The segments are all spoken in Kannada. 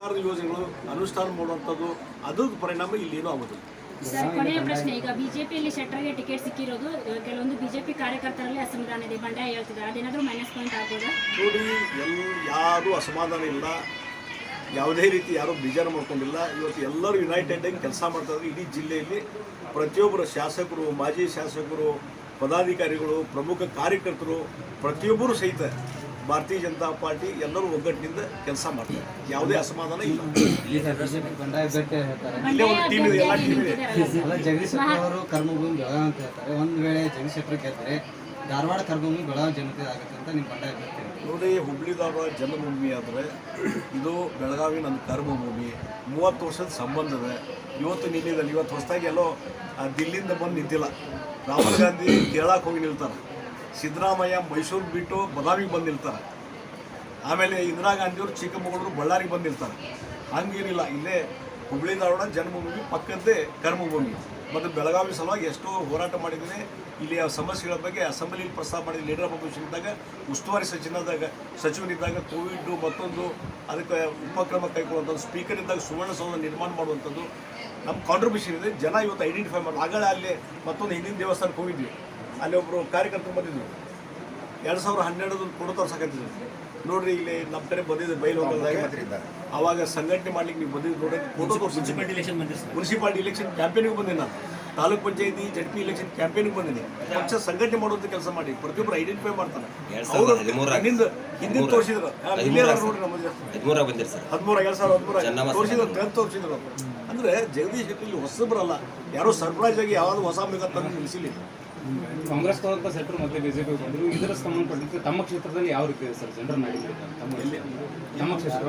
ಸರ್ಕಾರದ ಯೋಜನೆಗಳು ಅನುಷ್ಠಾನ ಮಾಡುವಂಥದ್ದು ಅದ್ರ ಪರಿಣಾಮ ಇಲ್ಲೇನೂ ಆಗೋದಿಲ್ಲ. ಸರ್ ಕೊನೆಯ ಪ್ರಶ್ನೆ ಈಗ ಬಿಜೆಪಿಯಲ್ಲಿ ಶೆಟ್ಟರ್ಗೆ ಟಿಕೆಟ್ ಸಿಕ್ಕಿರೋದು ಕೆಲವೊಂದು ಬಿಜೆಪಿ ಕಾರ್ಯಕರ್ತರಲ್ಲಿ ಅಸಮಾಧಾನ ಇದೆ. ಬಂಡಾಯ ಹೇಳ್ತಿದ್ದಾರೆ. ಅದೇನಾದ್ರೂ ಮೈನಸ್ ಪಾಯಿಂಟ್ ಆಗ್ಬೋದಾ? ನೋಡಿ ಎಲ್ ಯಾರು ಅಸಮಾಧಾನ ಇಲ್ಲ. ಯಾವುದೇ ರೀತಿ ಯಾರೂ ಬೇಜಾರು ಮಾಡ್ಕೊಂಡಿಲ್ಲ. ಇವತ್ತು ಎಲ್ಲರೂ ಯುನೈಟೆಡ್ ಆಗಿ ಕೆಲಸ ಮಾಡ್ತಾರೆ ಇಡೀ ಜಿಲ್ಲೆಯಲ್ಲಿ ಪ್ರತಿಯೊಬ್ಬರು ಶಾಸಕರು ಮಾಜಿ ಶಾಸಕರು ಪದಾಧಿಕಾರಿಗಳು ಪ್ರಮುಖ ಕಾರ್ಯಕರ್ತರು ಪ್ರತಿಯೊಬ್ಬರು ಸಹಿತ ಭಾರತೀಯ ಜನತಾ ಪಾರ್ಟಿ ಎಲ್ಲರೂ ಒಗ್ಗಟ್ಟಿನಿಂದ ಕೆಲಸ ಮಾಡ್ತಾರೆ. ಯಾವುದೇ ಅಸಮಾಧಾನ ಇಲ್ಲ. ಇಲ್ಲೇ ಒಂದು ಟೀಮ್ ಇದೆ ಎಲ್ಲ ಟೀಮ್ ಇದೆ. ಜಗದೀಶ್ ಅವರು ಕರ್ಮಭೂಮಿ ಬೆಳಗಾವಿ ಅಂತ ಹೇಳ್ತಾರೆ. ಒಂದು ವೇಳೆ ಜಗದೀಶ್ ಕೇಳ್ತಾರೆ ಗೆದ್ದರೆ ಧಾರವಾಡ ಕರ್ಮಭೂಮಿ ಬೆಳಗಾವಿ ಜನತೆ ಆಗುತ್ತೆ ಅಂತ ನಿಮ್ಮ ಬಂಡಾಯ ನೋಡಿ ನೋಡಿ ಧಾರವಾಡ ಜನ್ಮಭೂಮಿ ಆದರೆ ಇದು ಬೆಳಗಾವಿ ನನ್ನ ಕರ್ಮಭೂಮಿ. ಮೂವತ್ತು ವರ್ಷದ ಸಂಬಂಧ ಇದೆ. ಇವತ್ತು ನಿಲ್ಲಿದಲ್ಲಿ ಇವತ್ತು ಹೊಸದಾಗಿ ಎಲ್ಲೋ ಆ, ದಿಲ್ಲಿಂದ ಬಂದು ನಿಂತಿಲ್ಲ. ರಾಹುಲ್ ಗಾಂಧಿ ಕೇರಳಕ್ಕೆ ಹೋಗಿ ನಿಲ್ತಾರೆ. ಸಿದ್ದರಾಮಯ್ಯ ಮೈಸೂರು ಬಿಟ್ಟು ಬದಾಮಿಗೆ ಬಂದಿರ್ತಾರೆ. ಆಮೇಲೆ ಇಂದಿರಾ ಗಾಂಧಿಯವರು ಚಿಕ್ಕಮಗಳೂರು ಬಳ್ಳಾರಿಗೆ ಬಂದಿರ್ತಾರೆ. ಹಂಗೇನಿಲ್ಲ, ಇಲ್ಲೇ ಹುಬ್ಳಿ ಧಾರವಾಡ ಜನ್ಮಭೂಮಿ ಪಕ್ಕದ್ದೇ ಕರ್ಮಭೂಮಿ. ಮತ್ತು ಬೆಳಗಾವಿ ಸಲುವಾಗಿ ಎಷ್ಟೋ ಹೋರಾಟ ಮಾಡಿದ್ದೀನಿ. ಇಲ್ಲಿ ಆ ಸಮಸ್ಯೆಗಳ ಬಗ್ಗೆ ಅಸೆಂಬ್ಲಿಯಲ್ಲಿ ಪ್ರಸ್ತಾವ ಮಾಡಿದ ಲೀಡರ್ ಇದ್ದಾಗ ಉಸ್ತುವಾರಿ ಸಚಿವನಾದಾಗ, ಸಚಿವನಿದ್ದಾಗ ಕೋವಿಡ್ ಮತ್ತೊಂದು, ಅದಕ್ಕೆ ಉಪಕ್ರಮ ಕೈಗೊಳ್ಳುವಂಥದ್ದು, ಸ್ಪೀಕರ್ ಇದ್ದಾಗ ಸುವರ್ಣಸೌಧ ನಿರ್ಮಾಣ ಮಾಡುವಂಥದ್ದು ನಮ್ಮ ಕಾಂಟ್ರಿಬ್ಯೂಷನ್ ಇದೆ. ಜನ ಇವತ್ತು ಐಡೆಂಟಿಫೈ ಮಾಡಿ ಆಗಲೇ ಅಲ್ಲಿ ಮತ್ತೊಂದು ಹಿಂದಿನ ದೇವಸ್ಥಾನಕ್ಕೆ ಹೋಗಿದ್ವಿ. ಅಲ್ಲಿ ಒಬ್ಬರು ಕಾರ್ಯಕರ್ತರು ಬಂದಿದ್ರು. ಎರಡು ಸಾವಿರ ಹನ್ನೆರಡರಲ್ಲಿ ಫೋಟೋ ತೋರ್ಸಕತ್ತಿದ್ರು. ನೋಡ್ರಿ ಇಲ್ಲಿ ನಮ್ಮ ಕಡೆ ಬಂದಿದ್ದು ಬೈಲ್ ಹೋಗೋದಾಗ ಅವಾಗ ಸಂಘಟನೆ ಮಾಡ್ಲಿಕ್ಕೆ ನೀವು ಬಂದಿದ್ದು ನೋಡಿ photo municipality election municipality election ಕ್ಯಾಂಪೇನಿಗೆ ಗೆ ನಾನು. ತಾಲೂಕ್ ಪಂಚಾಯತಿ ಜಡ್ಪಿ ಇಲೆಕ್ಷನ್ ಕ್ಯಾಂಪೇನಿಗೆ ಬಂದಿನಿ. ಪಕ್ಷ ಸಂಘಟನೆ ಮಾಡುವಂತ ಕೆಲಸ ಮಾಡಿ. ಪ್ರತಿಯೊಬ್ಬರು ಐಡೆಂಟಿಫೈ ಮಾಡ್ತಾರೆ. ಹಿಂದಿನ ತೋರಿಸಿದ್ರು. ಹದಿಮೂರ ಎರಡ್ ಸಾವಿರ ಹದಿಮೂರ ತೋರಿಸಿದ್ರು ತೆಗೆದು ತೋರಿಸಿದ್ರು. ಅಂದ್ರೆ ಜಗದೀಶ್ ಶೆಟ್ಟಿ ಇಲ್ಲಿ ಹೊಸಬ್ರಲ್ಲ. ಯಾರೋ ಸರ್ಪ್ರೈಸ್ ಆಗಿ ಯಾವ್ದು ಹೊಸ ಬೇಕಂತ ತಂದು ನಿಲ್ಲಿಸಿಲ್ಲ ಕಾಂಗ್ರೆಸ್ ತಗೊಂತ ಸೆಟ್ರು ಮತ್ತೆ ಬಿಜೆಪಿ ಬಂದರು ಇದರ. ಸಂಬಂಧಪಟ್ಟಂತೆ ತಮ್ಮ ಕ್ಷೇತ್ರದಲ್ಲಿ ಯಾವ ರೀತಿ ಇದೆ ಸರ್ ಜನರ ತಮ್ಮ ಕ್ಷೇತ್ರ.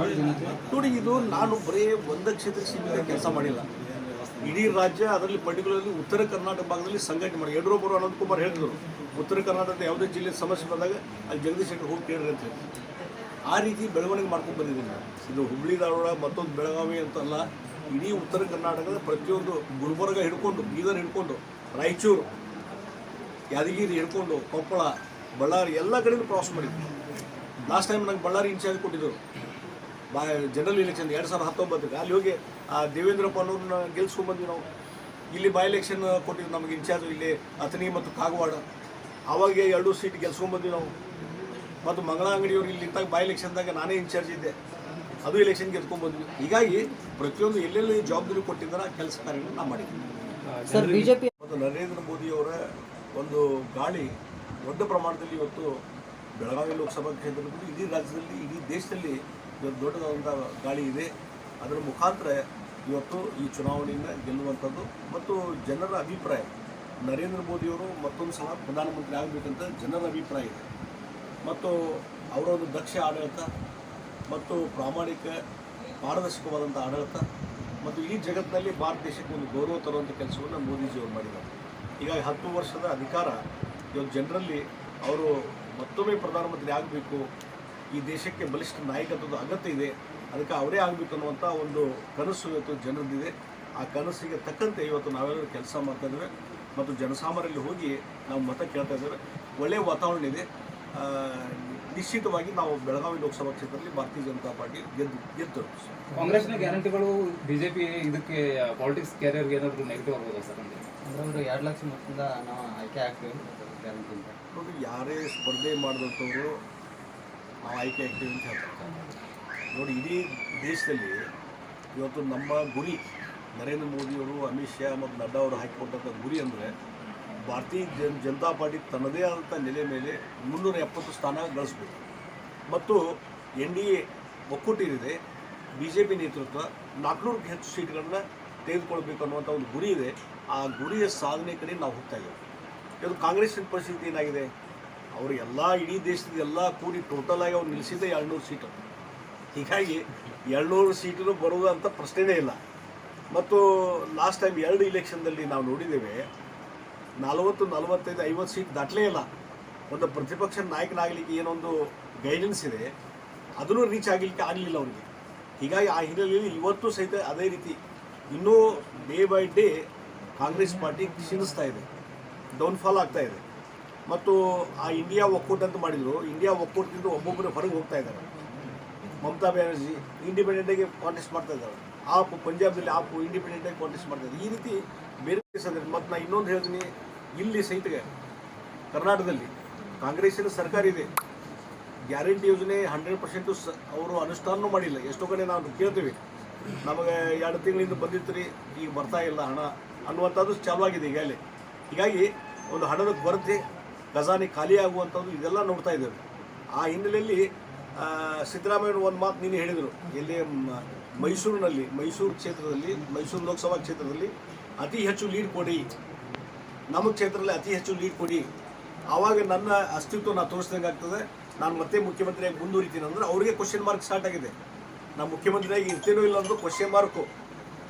ನೋಡಿ, ಇದು ನಾನು ಬರೀ ಒಂದೇ ಕ್ಷೇತ್ರ ಸೀಮಿತ ಕೆಲಸ ಮಾಡಿಲ್ಲ. ಇಡೀ ರಾಜ್ಯ ಅದರಲ್ಲಿ ಪರ್ಟಿಕ್ಯುಲರ್ಲಿ ಉತ್ತರ ಕರ್ನಾಟಕ ಭಾಗದಲ್ಲಿ ಸಂಘಟನೆ ಮಾಡಿ ಯಡಿಯೂರಪ್ಪರು ಅನಂತ್ ಕುಮಾರ್ ಹೇಳಿದ್ರು, ಉತ್ತರ ಕರ್ನಾಟಕದ ಯಾವುದೇ ಜಿಲ್ಲೆ ಸಮಸ್ಯೆ ಬಂದಾಗ ಅಲ್ಲಿ ಜಗದೀಶ್ ಶೆಟ್ಟರ್ ಹೋಗಿ ಕೇಳಿದ್ರೆ ಅಂತ ಆ ರೀತಿ ಬೆಳವಣಿಗೆ ಮಾಡ್ಕೊಂಡು ಬಂದಿದ್ದೀನಿ ಇದು ಹುಬ್ಳಿ, ಧಾರವಾಡ, ಮತ್ತೊಂದು ಬೆಳಗಾವಿ ಅಂತಲ್ಲ, ಇಡೀ ಉತ್ತರ ಕರ್ನಾಟಕದ ಪ್ರತಿಯೊಂದು ಗುಲ್ಬರ್ಗ ಹಿಡ್ಕೊಂಡು, ಬೀದರ್ ಹಿಡ್ಕೊಂಡು, ರಾಯಚೂರು ಯಾದಗಿರಿ ಹಿಡ್ಕೊಂಡು ಕೊಪ್ಪಳ ಬಳ್ಳಾರಿ ಎಲ್ಲ ಕಡೆನೂ ಪ್ರವಾಸ ಮಾಡಿದ್ವಿ ಲಾಸ್ಟ್ ಟೈಮ್ ನಂಗೆ ಬಳ್ಳಾರಿ ಇನ್ಚಾರ್ಜ್ ಕೊಟ್ಟಿದ್ದರು ಬಾ ಜನರಲ್ ಎಲೆಕ್ಷನ್ ಎರಡು ಸಾವಿರದ ಹತ್ತೊಂಬತ್ತಕ್ಕೆ. ಅಲ್ಲಿ ಹೋಗಿ ಆ ದೇವೇಂದ್ರಪ್ಪ ಅನ್ನೋರನ್ನ ಗೆಲ್ಸ್ಕೊಂಡ್ಬಂದ್ವಿ ನಾವು. ಇಲ್ಲಿ ಬೈ ಎಲೆಕ್ಷನ್ ಕೊಟ್ಟಿದ್ದು ನಮಗೆ ಇನ್ಚಾರ್ಜ್ ಇಲ್ಲಿ ಅಥಣಿ ಮತ್ತು ಕಾಗವಾಡ. ಅವಾಗ ಎರಡು ಸೀಟ್ ಗೆಲ್ಸ್ಕೊಂಡ್ಬಂದ್ವಿ ನಾವು. ಮತ್ತು ಮಂಗಳ ಅಂಗಡಿಯವ್ರು ಇಲ್ಲಿ ನಿಂತಾಗ ಬೈ ಎಲೆಕ್ಷನ್ದಾಗ ನಾನೇ ಇನ್ಚಾರ್ಜ್ ಇದ್ದೆ. ಅದು ಎಲೆಕ್ಷನ್ ಗೆದ್ಕೊಂಡ್ಬಂದ್ವಿ ಹೀಗಾಗಿ ಪ್ರತಿಯೊಂದು ಎಲ್ಲೆಲ್ಲಿ ಜವಾಬ್ದಾರಿ ಕೊಟ್ಟಿದ್ದಾರೆ ಕೆಲಸ ಕಾರ್ಯಗಳನ್ನು ನಾವು ಮಾಡಿದ್ವಿ ಸರ್ ಬಿಜೆಪಿ ಮತ್ತು ನರೇಂದ್ರ ಮೋದಿಯವರ ಒಂದು ಗಾಳಿ ದೊಡ್ಡ ಪ್ರಮಾಣದಲ್ಲಿ ಇವತ್ತು ಬೆಳಗಾವಿ ಲೋಕಸಭಾ ಕ್ಷೇತ್ರದಲ್ಲಿ ಇಡೀ ರಾಜ್ಯದಲ್ಲಿ, ಇಡೀ ದೇಶದಲ್ಲಿ ಇವತ್ತು ದೊಡ್ಡದಾದಂಥ ಗಾಳಿ ಇದೆ. ಅದರ ಮುಖಾಂತರ ಇವತ್ತು ಈ ಚುನಾವಣೆಯಿಂದ ಗೆಲ್ಲುವಂಥದ್ದು ಮತ್ತು ಜನರ ಅಭಿಪ್ರಾಯ. ನರೇಂದ್ರ ಮೋದಿಯವರು ಮತ್ತೊಂದು ಸಲ ಪ್ರಧಾನಮಂತ್ರಿ ಆಗಬೇಕಂತ ಜನರ ಅಭಿಪ್ರಾಯ ಇದೆ. ಮತ್ತು ಅವರ ಒಂದು ದಕ್ಷ ಆಡಳಿತ ಮತ್ತು ಪ್ರಾಮಾಣಿಕ ಪಾರದರ್ಶಕವಾದಂಥ ಆಡಳಿತ ಮತ್ತು ಈ ಜಗತ್ತಿನಲ್ಲಿ ಭಾರತ ದೇಶಕ್ಕೆ ಒಂದು ಗೌರವ ತರುವಂಥ ಕೆಲಸವನ್ನು ಮೋದಿಜಿಯವರು ಮಾಡಿದ್ದಾರೆ. ಹೀಗಾಗಿ ಹತ್ತು ವರ್ಷದ ಅಧಿಕಾರ ಇವತ್ತು ಜನರಲ್ಲಿ ಅವರು ಮತ್ತೊಮ್ಮೆ ಪ್ರಧಾನಮಂತ್ರಿ ಆಗಬೇಕು, ಈ ದೇಶಕ್ಕೆ ಬಲಿಷ್ಠ ನಾಯಕತ್ವದ ಅಗತ್ಯ ಇದೆ, ಅದಕ್ಕೆ ಅವರೇ ಆಗಬೇಕು ಅನ್ನುವಂಥ ಒಂದು ಕನಸು ಇವತ್ತು ಜನರದ್ದಿದೆ. ಆ ಕನಸಿಗೆ ತಕ್ಕಂತೆ ಇವತ್ತು ನಾವೆಲ್ಲರೂ ಕೆಲಸ ಮಾಡ್ತಾ ಇದ್ದೇವೆ ಮತ್ತು ಜನಸಾಮಾನ್ಯರಲ್ಲಿ ಹೋಗಿ ನಾವು ಮತ ಕೇಳ್ತಾ ಇದ್ದೇವೆ. ಒಳ್ಳೆಯ ವಾತಾವರಣ ಇದೆ. ನಿಶ್ಚಿತವಾಗಿ ನಾವು ಬೆಳಗಾವಿ ಲೋಕಸಭಾ ಕ್ಷೇತ್ರದಲ್ಲಿ ಭಾರತೀಯ ಜನತಾ ಪಾರ್ಟಿ ಗೆದ್ದು ಗೆದ್ದು ಕಾಂಗ್ರೆಸ್ನ ಗ್ಯಾರಂಟಿಗಳು ಬಿಜೆಪಿ ಇದಕ್ಕೆ ಪಾಲಿಟಿಕ್ಸ್ ಕ್ಯಾರಿಯರ್ಗೆ ಏನಾದರೂ ನೆಗೆಟಿವ್ ಆಗ್ಬೋದಾ ಸರ್ ಒಂದು ಎರಡು ಲಕ್ಷ ನಾವು ಅಂತ ನೋಡಿ ಯಾರೇ ಸ್ಪರ್ಧೆ ಮಾಡಿದಂಥವ್ರು ನಾವು ಆಯ್ಕೆ ಆಗ್ತೀವಿ ಅಂತ ಹೇಳ್ತಾರೆ. ನೋಡಿ, ಇಡೀ ದೇಶದಲ್ಲಿ ಇವತ್ತು ನಮ್ಮ ಗುರಿ, ನರೇಂದ್ರ ಮೋದಿಯವರು, ಅಮಿತ್ ಶಾ ಮತ್ತು ನಡ್ಡಾ ಅವರು ಹಾಕಿಕೊಟ್ಟಂಥ ಗುರಿ ಅಂದರೆ ಭಾರತೀಯ ಜನ್, ಜನತಾ ಪಾರ್ಟಿ ತನ್ನದೇ ಆದಂಥ ನೆಲೆ ಮೇಲೆ ಮುನ್ನೂರ ಎಪ್ಪತ್ತು ಸ್ಥಾನ ಗಳಿಸ್ಬೇಕು. ಮತ್ತು ಎನ್ ಡಿ ಎ ಒಕ್ಕೂಟ ಏನಿದೆ ಬಿ ಜೆ ಪಿ ನೇತೃತ್ವ ನಾಲ್ಕುನೂರಕ್ಕೆ ಹೆಚ್ಚು ಸೀಟ್ಗಳನ್ನ ತೆಗೆದುಕೊಳ್ಬೇಕು ಅನ್ನುವಂಥ ಒಂದು ಗುರಿ ಇದೆ. ಆ ಗುರಿಯ ಸಾಧನೆ ಕಡೆ ನಾವು ಹೋಗ್ತಾ ಇದ್ದೇವೆ. ಇವತ್ತು ಕಾಂಗ್ರೆಸ್ ಪರಿಸ್ಥಿತಿ ಏನಾಗಿದೆ? ಅವರು ಎಲ್ಲ ಇಡೀ ದೇಶದ ಎಲ್ಲ ಕೂಡಿ ಟೋಟಲ್ ಆಗಿ ಅವ್ರು ನಿಲ್ಲಿಸಿದ್ದೆ ಎರಡುನೂರು ಸೀಟು ಹೀಗಾಗಿ ಎರಡುನೂರು ಸೀಟು ಬರುವುದು ಅಂತ ಪ್ರಶ್ನೆನೇ ಇಲ್ಲ. ಮತ್ತು ಲಾಸ್ಟ್ ಟೈಮ್ ಎರಡು ಇಲೆಕ್ಷನ್ದಲ್ಲಿ ನಾವು ನೋಡಿದ್ದೇವೆ, ನಲವತ್ತು, ನಲವತ್ತೈದು, ಐವತ್ತು ಸೀಟ್ ದಾಟಲೇ ಇಲ್ಲ. ಒಂದು ಪ್ರತಿಪಕ್ಷ ನಾಯಕನಾಗಲಿಕ್ಕೆ ಏನೊಂದು ಗೈಡೆನ್ಸ್ ಇದೆ, ಅದನ್ನು ರೀಚ್ ಆಗಲಿಕ್ಕೆ ಆಗಲಿಲ್ಲ ಅವರಿಗೆ. ಹೀಗಾಗಿ ಆ ಹಿನ್ನೆಲೆಯಲ್ಲಿ ಇವತ್ತು ಸಹಿತ ಅದೇ ರೀತಿ ಇನ್ನೂ day by day Congress party ಕ್ಷೀಣಿಸ್ತಾ ಇದೆ. ಡೌನ್ಫಾಲ್ ಆಗ್ತಾ ಇದೆ. ಮತ್ತು ಆ ಇಂಡಿಯಾ ಒಕ್ಕೂಟ ಅಂತ ಮಾಡಿದ್ರು. ಇಂಡಿಯಾ ಒಕ್ಕೂಟದಿಂದ ಒಬ್ಬೊಬ್ಬರು ಹೊರಗೆ ಹೋಗ್ತಾ ಇದ್ದಾರೆ. ಮಮತಾ ಬ್ಯಾನರ್ಜಿ ಇಂಡಿಪೆಂಡೆಂಟಾಗಿ ಕಾಂಟೆಸ್ಟ್ ಮಾಡ್ತಾ ಇದ್ದಾರೆ. ಆಪ್ ಪಂಜಾಬ್ನಲ್ಲಿ ಆಪ್ ಇಂಡಿಪೆಂಡೆಂಟಾಗಿ ಕಾಂಟೆಸ್ಟ್ ಮಾಡ್ತಾ ಇದ್ದಾರೆ ಈ ರೀತಿ ಬೇರೆ ಸಂದರ್ಭ ಮತ್ತು ನಾನು ಇನ್ನೊಂದು ಹೇಳ್ತೀನಿ. ಇಲ್ಲಿ ಸಹಿತಗೆ ಕರ್ನಾಟಕದಲ್ಲಿ ಕಾಂಗ್ರೆಸ್ಸಿನ ಸರ್ಕಾರ ಇದೆ. ಗ್ಯಾರಂಟಿ ಯೋಜನೆ ಹಂಡ್ರೆಡ್ ಪರ್ಸೆಂಟು ಸ ಅವರು ಅನುಷ್ಠಾನೂ ಮಾಡಿಲ್ಲ. ಎಷ್ಟೋ ಕಡೆ ನಾವು ಕೇಳ್ತೀವಿ. ನಮಗೆ ಎರಡು ತಿಂಗಳಿಂದ ಬಂದಿತ್ತು ರೀ ಈಗ ಬರ್ತಾ ಇಲ್ಲ ಹಣ. ಅನ್ನುವಂಥದ್ದು ಚಾಲುವಾಗಿದೆ ಅಲ್ಲಿ ಹೀಗಾಗಿ ಒಂದು ಹಣದ ಕೊರತೆ, ಖಜಾನೆ ಖಾಲಿಯಾಗುವಂಥದ್ದು ಇದೆಲ್ಲ ನೋಡ್ತಾ ಇದ್ದೇವೆ. ಆ ಹಿನ್ನೆಲೆಯಲ್ಲಿ ಸಿದ್ದರಾಮಯ್ಯ ಒಂದು ಮಾತು ನೀನು ಹೇಳಿದರು. ಇಲ್ಲಿ ಮೈಸೂರಿನಲ್ಲಿ, ಮೈಸೂರು ಕ್ಷೇತ್ರದಲ್ಲಿ, ಮೈಸೂರು ಲೋಕಸಭಾ ಕ್ಷೇತ್ರದಲ್ಲಿ ಅತಿ ಹೆಚ್ಚು ಲೀಡ್ ಕೊಡಿ. ನಮ್ಮ ಕ್ಷೇತ್ರದಲ್ಲಿ ಅತಿ ಹೆಚ್ಚು ಲೀಡ್ ಕೊಡಿ. ಆವಾಗ ನನ್ನ ಅಸ್ತಿತ್ವ ನಾನು ತೋರಿಸ್ದಂಗೆ ಆಗ್ತದೆ ನಾನು ಮತ್ತೆ ಮುಖ್ಯಮಂತ್ರಿಯಾಗಿ ಮುಂದುವರಿತೀನಿ ಅಂದ್ರೆ ಅವರಿಗೆ ಕ್ವಶನ್ ಮಾರ್ಕ್ ಸ್ಟಾರ್ಟ್ ಆಗಿದೆ. ನಾನು ಮುಖ್ಯಮಂತ್ರಿಯಾಗಿ ಇರ್ತೇನೋ ಇಲ್ಲ ಅನ್ನೋದು ಕ್ವಶನ್ ಮಾರ್ಕು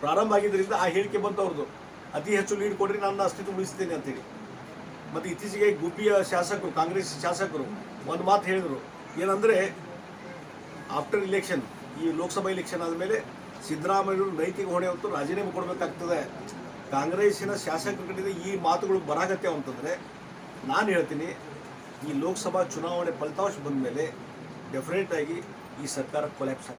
ಪ್ರಾರಂಭ ಆಗಿದ್ದರಿಂದ ಆ ಹೇಳಿಕೆ ಬಂತವ್ರದ್ದು ಅತಿ ಹೆಚ್ಚು ಲೀಡ್ ಕೊಡ್ರಿ, ನನ್ನ ಅಸ್ತಿತ್ವ ಉಳಿಸ್ತೇನೆ ಅಂತೇಳಿ ಮತ್ತು ಇತ್ತೀಚೆಗೆ ಗುಬ್ಬಿಯ ಶಾಸಕರು, ಕಾಂಗ್ರೆಸ್ ಶಾಸಕರು ಒಂದು ಮಾತು ಹೇಳಿದರು. ಏನಂದರೆ ಆಫ್ಟರ್ ಇಲೆಕ್ಷನ್ ಈ ಲೋಕಸಭಾ ಇಲೆಕ್ಷನ್ ಆದಮೇಲೆ ಸಿದ್ದರಾಮಯ್ಯವರು ನೈತಿಕ ಹೊಣೆ ಹೊತ್ತು ರಾಜೀನಾಮೆ ಕೊಡಬೇಕಾಗ್ತದೆ. ಕಾಂಗ್ರೆಸ್ಸಿನ ಶಾಸಕರ ಕಡೆಯಿಂದ ಈ ಮಾತುಗಳು ಬರಾಗತ್ತೆ ಅಂತಂದರೆ, ನಾನು ಹೇಳ್ತೀನಿ, ಈ ಲೋಕಸಭಾ ಚುನಾವಣೆ ಫಲಿತಾಂಶ ಬಂದ ಮೇಲೆ ಡೆಫಿನೆಟ್ ಆಗಿ ಈ ಸರ್ಕಾರ ಕೊಲ್ಯಾಪ್ಸ್